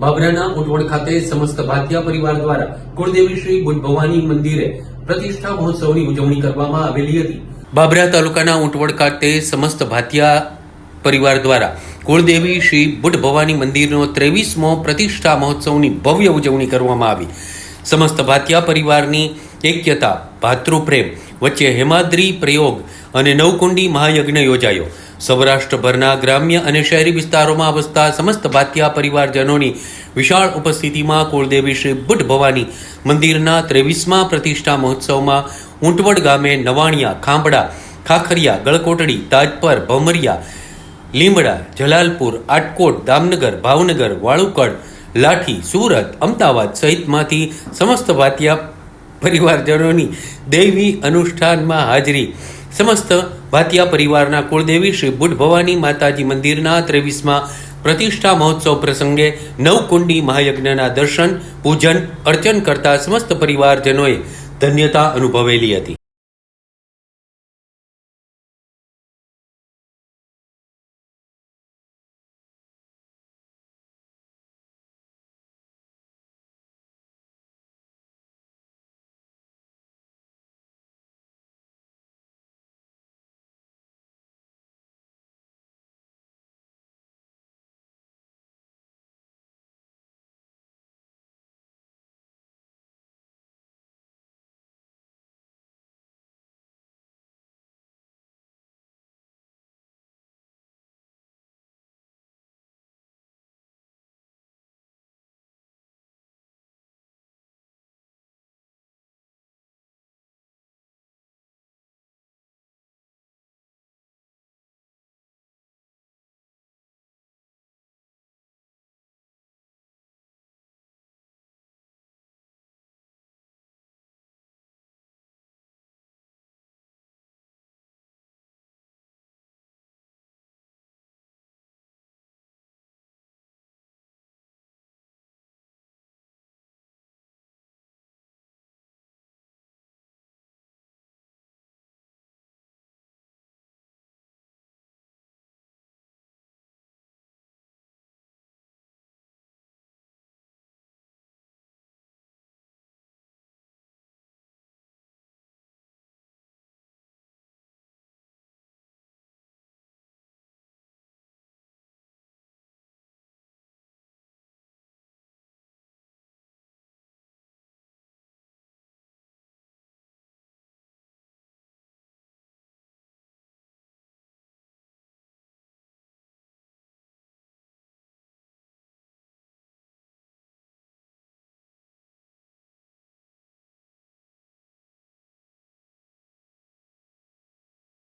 બાબરાના ઉટવડ ખાતે સમસ્ત ભાતિયા પરિવાર દ્વારા કુળદેવી શ્રી બુદ્ધ ભવાની મંદિરે પ્રતિષ્ઠા મહોત્સવની ઉજવણી કરવામાં આવેલી હતી. બાબરા તાલુકાના ઉંટવડ ખાતે સમસ્ત ભાતિયા પરિવાર દ્વારા કુળદેવી શ્રી બુટ ભવાની મંદિરનો ત્રેવીસમો પ્રતિષ્ઠા મહોત્સવની ભવ્ય ઉજવણી કરવામાં આવી. સમસ્ત ભાતિયા પરિવારની એક્યતા, ભાતૃપ્રેમ વચ્ચે હેમાદ્રી પ્રયોગ અને નવકુંડી મહાયજ્ઞ યોજાયો. સૌરાષ્ટ્રભરના ગ્રામ્ય અને શહેરી વિસ્તારોમાં વસતા સમસ્ત ભાતિયા પરિવારજનોની વિશાળ ઉપસ્થિતિમાં કુળદેવી શ્રી બુટ ભવાની મંદિરના ત્રેવીસમા પ્રતિષ્ઠા મહોત્સવમાં ઊંટવડ ગામે નવાણિયા, ખાંભડા, ખાખરિયા, ગળકોટડી, તાજપર ભમરિયા લીમડા, જલાલપુર, આટકોટ, દામનગર, ભાવનગર, વાળુકડ, લાઠી, સુરત, અમદાવાદ સહિતમાંથી સમસ્ત ભાતિયા પરિવારજનોની દૈવી અનુષ્ઠાનમાં હાજરી સમસ્ત ભાતિયા પરિવારના કુળદેવી શ્રી બુદ્ધ ભવાની માતાજી મંદિરના ત્રેવીસમાં પ્રતિષ્ઠા મહોત્સવ પ્રસંગે નવકુંડી મહાયજ્ઞના દર્શન, પૂજન, અર્ચન કરતા સમસ્ત પરિવારજનોએ ધન્યતા અનુભવેલી હતી.